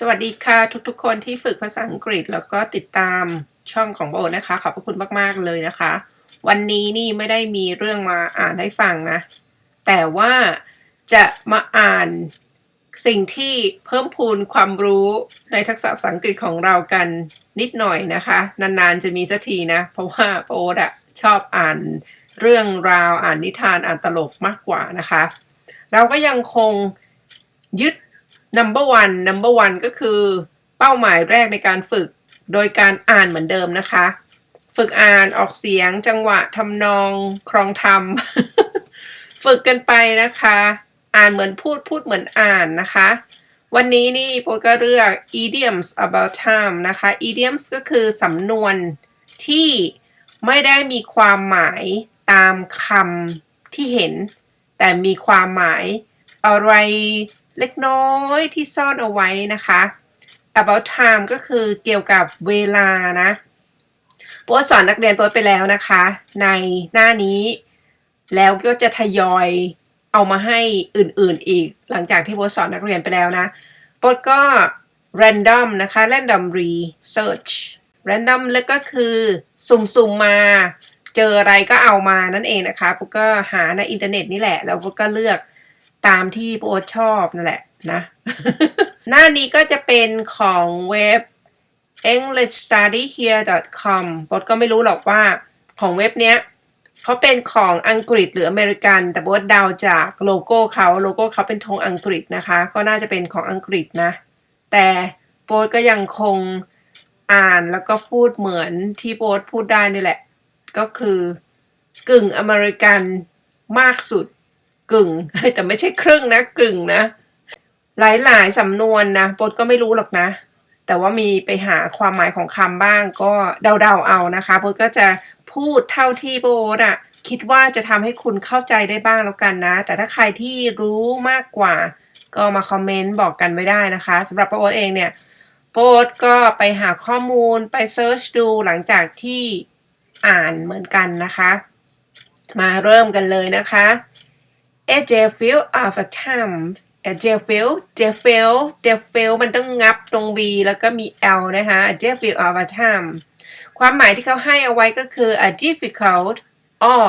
สวัสดีค่ะทุกๆ คนที่ฝึกภาษาอังกฤษแล้วก็ติดตามช่องของโบนะคะ ขอบพระคุณมากๆเลยนะคะ วันนี้นี่ไม่ได้มีเรื่องมาอ่านให้ฟังนะ แต่ว่าจะมาอ่านสิ่งที่เพิ่มพูนความรู้ในทักษะภาษาอังกฤษของเรากันนิดหน่อยนะคะ นานๆจะมีสักทีนะ เพราะว่าโอ๊ตอะชอบอ่านเรื่องราวอ่านนิทานอ่านตลกมากกว่านะคะ เราก็ยังคงยึด number one number one ก็คือเป้าหมายแรกในการฝึก โดยการอ่านเหมือนเดิมนะคะ ฝึกอ่านออกเสียงจังหวะทำนองครองธรรม ฝึกกันไปนะคะ อ่านเหมือนพูดพูดเหมือนอ่านนะคะ วันนี้นี่โปก็เลือก idioms about time นะคะ idioms ก็คือสำนวนที่ไม่ได้มีความหมายตามคำที่เห็น แต่มีความหมายอะไร เล็กน้อยที่ซ่อนเอาไว้นะคะ about time ก็คือเกี่ยวกับเวลานะโปสอนนักเรียนโปไปแล้วนะคะ ในหน้านี้ แล้วก็จะทยอยเอามาให้อื่นๆอีก หลังจากที่โปสอนนักเรียนไปแล้วนะโปก็ random นะคะ random research random แล้วก็คือสุ่มๆมาเจออะไรก็เอามานั่นเองนะคะโปก็หาในอินเทอร์เน็ตนี่แหละ แล้วโปก็เลือก ตามที่โป๊ชอบนั่นแหละนะ หน้านี้ก็จะเป็นของเว็บ englishstudyhere.com บดก็ไม่รู้หรอกว่าของเว็บเนี้ยเขาเป็นของอังกฤษหรืออเมริกัน แต่บดเดาวจากโลโก้เขาโลโก้เขาเป็นธงอังกฤษนะคะ ก็น่าจะเป็นของอังกฤษนะ แต่โบดก็ยังคงอ่านแล้วก็พูดเหมือนที่โบดพูดได้นี่แหละ ก็คือกึ่งอเมริกันมากสุด กึ่ง แต่ไม่ใช่ครึ่งนะกึ่งนะ หลายๆสำนวนนะโบดก็ไม่รู้หรอกนะ แต่ว่ามีไปหาความหมายของคำบ้างก็เดาๆเอานะคะโบทก็จะพูดเท่าที่โบทอะคิดว่าจะทำให้คุณเข้าใจได้บ้างแล้วกันนะ แต่ถ้าใครที่รู้มากกว่า ก็มาคอมเมนต์บอกกันไม่ได้นะคะสำหรับโบทเองเนี่ยโบทก็ไปหาข้อมูลไปเซิร์ชดูหลังจากที่อ่านเหมือนกันนะคะ มาเริ่มกันเลยนะคะ a j f i e l of a time a j f i e l j f i e l j f i e l มันต้องงับตรง v แล้วก็มี l นะคะ a j f i e l of a time ความหมายที่เขาให้เอาไว้ก็คือ a difficult or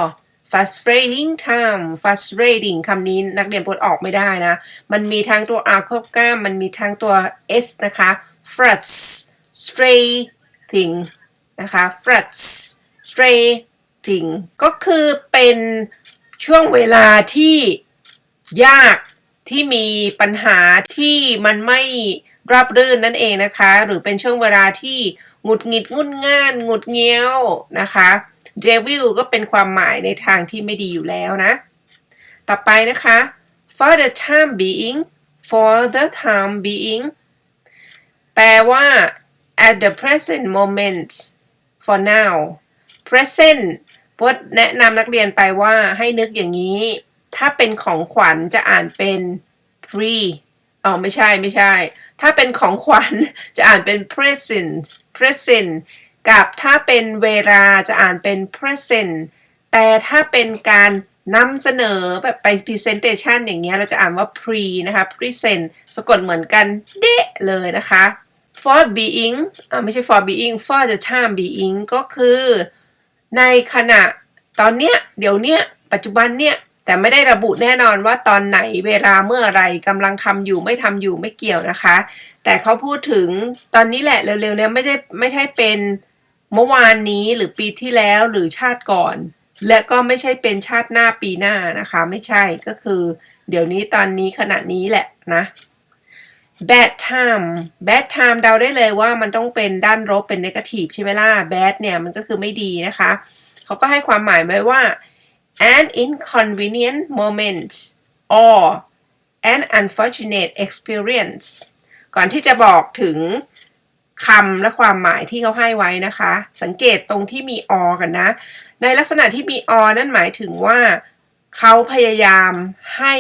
frustrating time frustrating คำนี้นักเรียนปวดออกไม่ได้นะ มันมีทั้งตัว r ควบกล้าม มันมีทั้งตัว s นะคะ frustrating นะคะ frustrating ก็คือเป็น ช่วงเวลาที่ยากที่มีปัญหาที่มันไม่ราบรื่นนั่นเองนะคะ หรือเป็นช่วงเวลาที่หงุดหงิดงุนง่านหงุดเงี้ยวนะคะ devil ก็เป็นความหมายในทางที่ไม่ดีอยู่แล้วนะ ต่อไปนะคะ for the time being for the time being แปลว่า at the present moment for now present พดแนะนำนักเรียนไปว่าให้นึกอย่างนี้ ถ้าเป็นของขวัญจะอ่านเป็น pre อ๋อไม่ใช่ไม่ใช่ ถ้าเป็นของขวัญจะอ่านเป็น present present กับถ้าเป็นเวลาจะอ่านเป็น present แต่ถ้าเป็นการนำเสนอแบบไป presentation อย่างเงี้ยเราจะอ่านว่า pre นะคะ present สะกดเหมือนกันเดะเลยนะคะ for being อ่าไม่ใช่ for being for the time being ก็คือ ในขณะตอนเนี้ยเดี๋ยวเนี้ยปัจจุบันเนี่ยแต่ไม่ได้ระบุแน่นอนว่าตอนไหนเวลาเมื่อไรกำลังทำอยู่ไม่ทำอยู่ไม่เกี่ยวนะคะ แต่เขาพูดถึงตอนนี้แหละเร็วๆเนี่ยไม่ใช่ไม่ใช่เป็นเมื่อวานนี้หรือปีที่แล้วหรือชาติก่อน และก็ไม่ใช่เป็นชาติหน้าปีหน้านะคะ ไม่ใช่ก็คือ เดี๋ยวนี้ตอนนี้ขณะนี้แหละนะ bad time bad time เดาได้เลยว่ามันต้องเป็นด้านลบเป็น negative ใช่ไหมล่ะ bad เนี่ยมันก็คือไม่ดีนะคะ เขาก็ให้ความหมายไว้ว่า an inconvenient moment or an unfortunate experience ก่อนที่จะบอกถึงคำและความหมายที่เขาให้ไว้นะคะ สังเกตตรงที่มี or กันนะ ในลักษณะที่มี or นั่นหมายถึงว่า เขาพยายามให้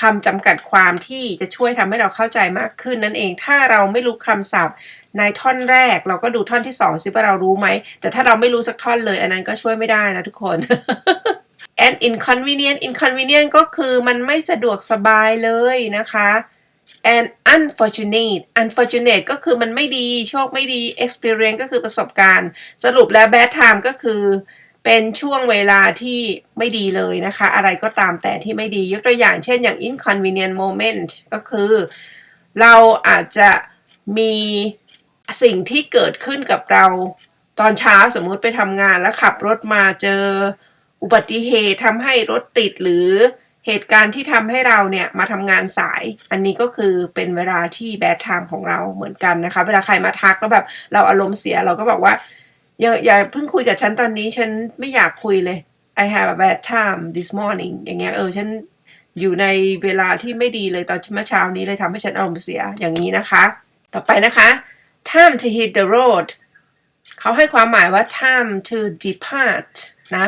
คำจำกัดความที่จะช่วยทำให้เราเข้าใจมากขึ้นนั่นเอง ถ้าเราไม่รู้คำศัพท์ ในท่อนแรกเราก็ดูท่อนที่สองซิว่าเรารู้ไหม แต่ถ้าเราไม่รู้สักท่อนเลย อันนั้นก็ช่วยไม่ได้นะทุกคน and inconvenient inconvenient ก็คือมันไม่สะดวกสบายเลยนะคะ and unfortunate unfortunate ก็คือมันไม่ดี โชคไม่ดี experience ก็คือประสบการณ์ สรุปแล้ว bad time ก็คือ เป็นช่วงเวลาที่ไม่ดีเลยนะคะ อะไรก็ตามแต่ที่ไม่ดียกตัวอย่างเช่นอย่าง inconvenient moment ก็คือ เราอาจจะมีสิ่งที่เกิดขึ้นกับเราตอนเช้าสมมุติไปทำงานแล้วขับรถมาเจออุบัติเหตุทำให้รถติดหรือเหตุการณ์ที่ทำให้เราเนี่ยมาทำงานสาย อันนี้ก็คือเป็นเวลาที่แบดไทม์ของเราเหมือนกันนะคะ เวลาใครมาทักแล้วแบบเราอารมณ์เสียเราก็บอกว่า อย่าอย่าเพิ่งคุยกับฉันตอนนี้ ฉันไม่อยากคุยเลย I have a bad time this morning อย่างเงี้ยเออฉันอยู่ในเวลาที่ไม่ดีเลยตอนเมื่อเช้านี้เลยทำให้ฉันอารมณ์เสียอย่างนี้นะคะ ต่อไปนะคะ time to hit the road เขาให้ความหมายว่า time to depart นะ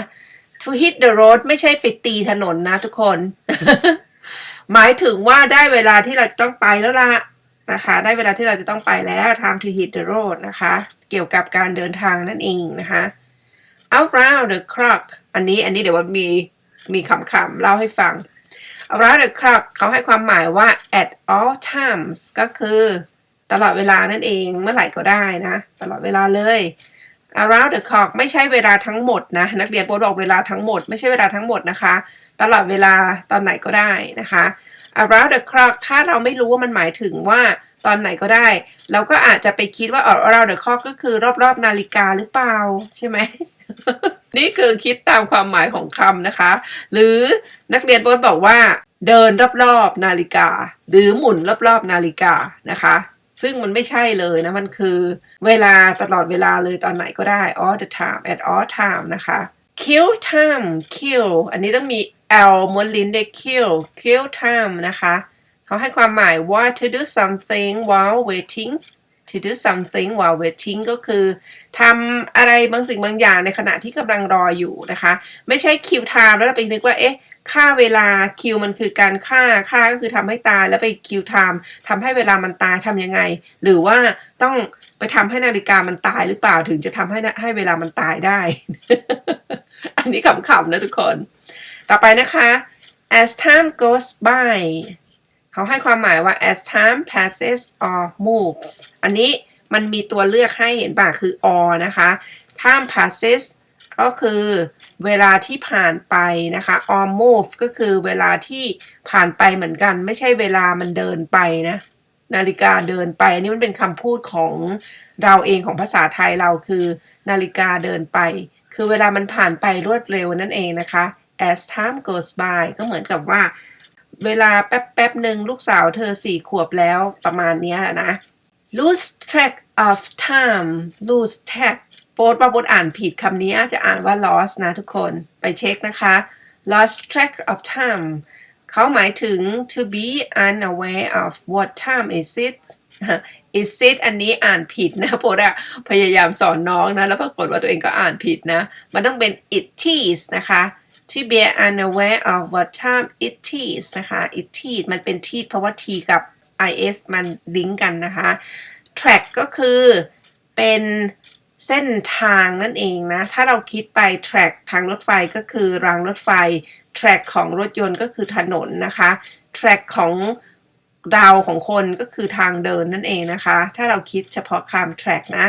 to hit the road ไม่ใช่ไปตีถนนนะทุกคน หมายถึงว่าได้เวลาที่เราต้องไปแล้วล่ะ นะคะ ได้เวลาที่เราจะต้องไปแล้ว time to hit the road นะคะ เกี่ยวกับการเดินทางนั่นเองนะคะ around the clock อันนี้อันนี้เดี๋ยวว่ามีมีคำๆเล่าให้ฟัง around the clock เขาให้ความหมายว่า at all times ก็คือตลอดเวลานั่นเองเมื่อไหร่ก็ได้นะ ตลอดเวลาเลย around the clock ไม่ใช่เวลาทั้งหมดนะ นักเรียนโปรดบอกเวลาทั้งหมด ไม่ใช่เวลาทั้งหมดนะคะ ตลอดเวลาตอนไหนก็ได้นะคะ around the clock ถ้าเราไม่รู้ว่ามันหมายถึงว่าตอนไหนก็ได้ เราก็อาจจะไปคิดว่า around the clock ก็คือรอบๆนาฬิกาหรือเปล่า ใช่ไหม นี่คือคิดตามความหมายของคำนะคะ หรือนักเรียนโปรบอกว่า เดินรอบๆนาฬิกา หรือหมุนรอบๆนาฬิกานะคะ ซึ่งมันไม่ใช่เลยนะ มันคือเวลาตลอดเวลาเลยตอนไหนก็ได้ all the time at all time นะคะ kill time kill อันนี้ต้องมี l ม้วนลิ้นด้วย kill kill time นะคะ เขาให้ความหมายว่า to do something while waiting to do something while waiting ก็คือทำอะไรบางสิ่งบางอย่างในขณะที่กำลังรออยู่นะคะ ไม่ใช่ kill time แล้วเราไปนึกว่า เอ๊ะค่าเวลา kill มันคือการฆ่าฆ่าก็คือทำให้ตายแล้วไป kill time ทำให้เวลามันตายทำยังไง หรือว่าต้องไปทำให้นาฬิกามันตายหรือเปล่าถึงจะทำให้ให้เวลามันตายได้ อันนี้ขำๆนะทุกคน ต่อไปนะคะ as time goes by เขาให้ความหมายว่า as time passes or moves อันนี้มันมีตัวเลือกให้เห็นป่ะคือ or นะคะ time passes ก็คือเวลาที่ผ่านไปนะคะ or move ก็คือเวลาที่ผ่านไปเหมือนกัน ไม่ใช่เวลามันเดินไปนะ นาฬิกาเดินไป อันนี้มันเป็นคำพูดของเราเองของภาษาไทยเราคือ นาฬิกาเดินไป คือเวลามันผ่านไปรวดเร็วนั่นเองนะคะ as time goes by ก็เหมือนกับว่า เวลาแป๊บแป๊บหนึ่งลูกสาวเธอสี่ขวบแล้วประมาณนี้นะ lose track of time lose track โปรดว่าโปรดอ่านผิดคำนี้อาจจะอ่านว่า lost นะทุกคนไปเช็คนะคะ lost track of time เขาหมายถึง to be unaware of what time is it is it อันนี้อ่านผิดนะโปรดอะพยายามสอนน้องนะ แล้วปรากฏว่าตัวเองก็อ่านผิดนะ มันต้องเป็น it is นะคะ to be unaware of what time it is นะคะ it is มันเป็น t เพราะว่า t กับ is มันลิงก์กันนะคะ track ก็คือเป็นเส้นทางนั่นเองนะ ถ้าเราคิดไป track ทางรถไฟก็คือรางรถไฟ track ของรถยนต์ก็คือถนนนะคะ track ของเราของคนก็คือทางเดินนั่นเองนะคะ ถ้าเราคิดเฉพาะคำ track นะ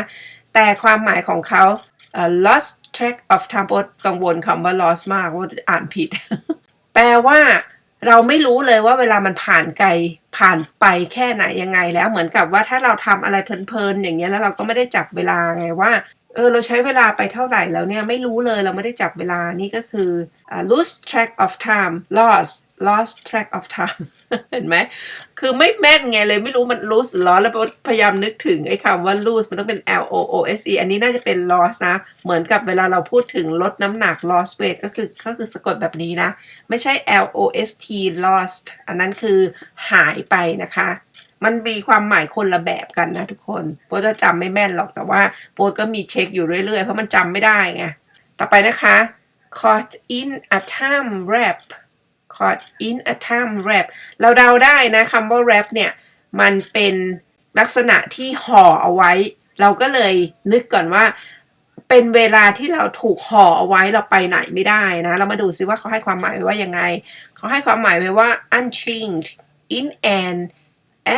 แต่ความหมายของเขา lost track of time โอกังวลคำว่า lost มากว่าอ่านผิด แปลว่าเราไม่รู้เลยว่าเวลามันผ่านไกลผ่านไปแค่ไหนยังไงแล้วเหมือนกับว่าถ้าเราทำอะไรเพลินๆอย่างเงี้ยแล้วเราก็ไม่ได้จับเวลาไงว่าเออเราใช้เวลาไปเท่าไหร่แล้วเนี่ยไม่รู้เลยเราไม่ได้จับเวลานี่ก็คืออ่า lose track of time lost lost track of time เห็นไหม คือไม่แม่นไงเลยไม่รู้มัน lose หรอแล้วพยายามนึกถึงไอ้คำว่า lose มันต้องเป็น L O O S E อันนี้น่าจะเป็น loss นะ เหมือนกับเวลาเราพูดถึงลดน้ำหนัก lost weight ก็คือก็คือสะกดแบบนี้นะ ไม่ใช่ L O S T lost อันนั้นคือหายไปนะคะ มันมีความหมายคนละแบบกันนะทุกคนโปรจะจำไม่แม่นหรอกแต่ว่าโปรก็มีเช็คอยู่เรื่อยๆ เพราะมันจำไม่ได้ไง ต่อไปนะคะ caught in a time wrap caught in a time wrap เราเดาได้นะคำว่า wrap เนี่ย มันเป็นลักษณะที่ห่อเอาไว้ เราก็เลยนึกก่อนว่า เป็นเวลาที่เราถูกห่อเอาไว้เราไปไหนไม่ได้นะ เรามาดูซิว่าเขาให้ความหมายไว้ว่ายังไง เขาให้ความหมายไว้ว่า unchained in an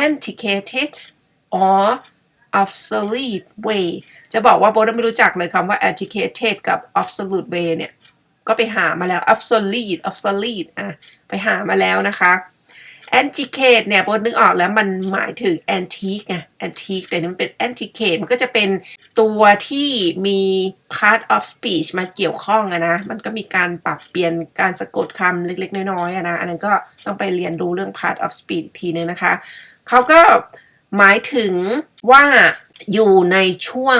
antiquated or obsolete way จะบอกว่าโบทไม่รู้จักเลยคำว่า antiquated กับ obsolete way เนี่ย ก็ไปหามาแล้ว obsolete obsolete อะไปหามาแล้วนะคะ antiquate เนี่ยโบนึกออกแล้วมันหมายถึง antique ไง antique แต่นี่มันเป็น antiquate มันก็จะเป็นตัวที่มี part of speech มาเกี่ยวข้องอะนะ มันก็มีการปรับเปลี่ยนการสะกดคำเล็กๆ น้อยๆอะนะ อันนั้นก็ต้องไปเรียนรู้เรื่อง part of speech อีกทีนึงนะคะ เขาก็หมายถึงว่าอยู่ในช่วง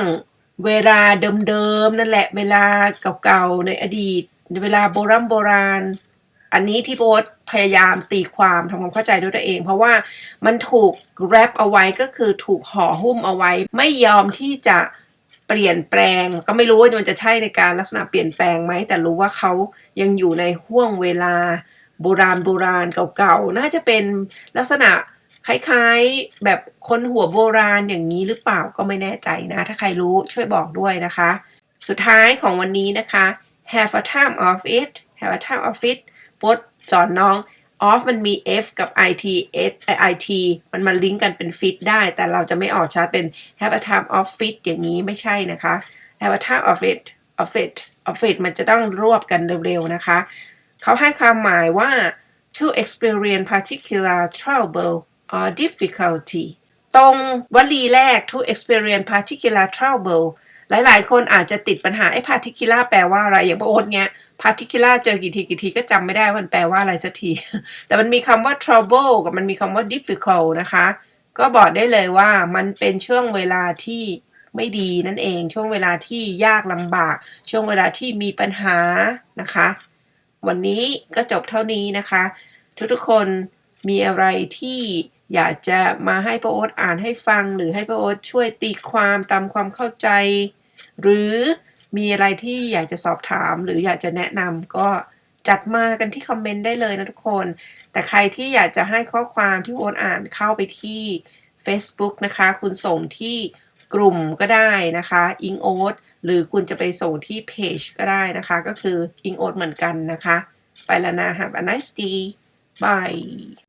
เวลาเดิมๆ นั่นแหละเวลาเก่าๆ ในอดีต เวลาโบราณโบราณ อันนี้ที่โบ๊ทพยายามตีความทำความเข้าใจด้วยตัวเอง เพราะว่ามันถูกแรปเอาไว้ก็คือถูกห่อหุ้มเอาไว้ ไม่ยอมที่จะเปลี่ยนแปลง ก็ไม่รู้ว่ามันจะใช่ในการลักษณะเปลี่ยนแปลงไหมแต่รู้ว่าเขายังอยู่ในห่วงเวลาโบราณโบราณเก่าๆ น่าจะเป็นลักษณะคล้ายๆแบบคนหัวโบราณอย่างนี้หรือเปล่าก็ไม่แน่ใจนะ ถ้าใครรู้ช่วยบอกด้วยนะคะ สุดท้ายของวันนี้นะคะ have a time of it have a time of it โพสสอนน้อง off มันมี f กับ it s it มันมาลิงก์กันเป็น fit ได้ แต่เราจะไม่ออกชัดเป็น have a time of fit อย่างนี้ไม่ใช่นะคะ have a time of it of it of it มันจะต้องรวบกันเร็วๆนะคะ เขาให้ความหมายว่า to experience particular trouble or difficulty ตรงวลีแรก to experience particular trouble หลาย ๆ คนอาจจะติดปัญหาไอ้ particular แปลว่าอะไรอย่างพระโอ๊ตเนี้ย particular เจอกี่ทีกี่ทีก็จำไม่ได้วันแปลว่าอะไรสักที แต่มันมีคำว่า trouble กับมันมีคำว่า difficult นะคะ ก็บอกได้เลยว่ามันเป็นช่วงเวลาที่ไม่ดีนั่นเอง ช่วงเวลาที่ยากลำบาก ช่วงเวลาที่มีปัญหานะคะ วันนี้ก็จบเท่านี้นะคะ ทุกๆคนมีอะไรที่ อยากจะมาให้ป้าโอ๊ตอ่านให้ฟัง หรือให้ป้าโอ๊ตช่วยตีความตามความเข้าใจ หรือมีอะไรที่อยากจะสอบถาม หรืออยากจะแนะนำก็จัดมากันที่คอมเมนต์ได้เลยนะทุกคน แต่ใครที่อยากจะให้ข้อความที่โอ๊ตอ่านเข้าไปที่ Facebook นะคะ คุณส่งที่กลุ่มก็ได้นะคะอิงโอ๊ตหรือคุณจะไปส่งที่เพจก็ได้นะคะ ก็คืออิงโอ๊ตเหมือนกันนะคะ ไปแล้วนะ Have a nice day bye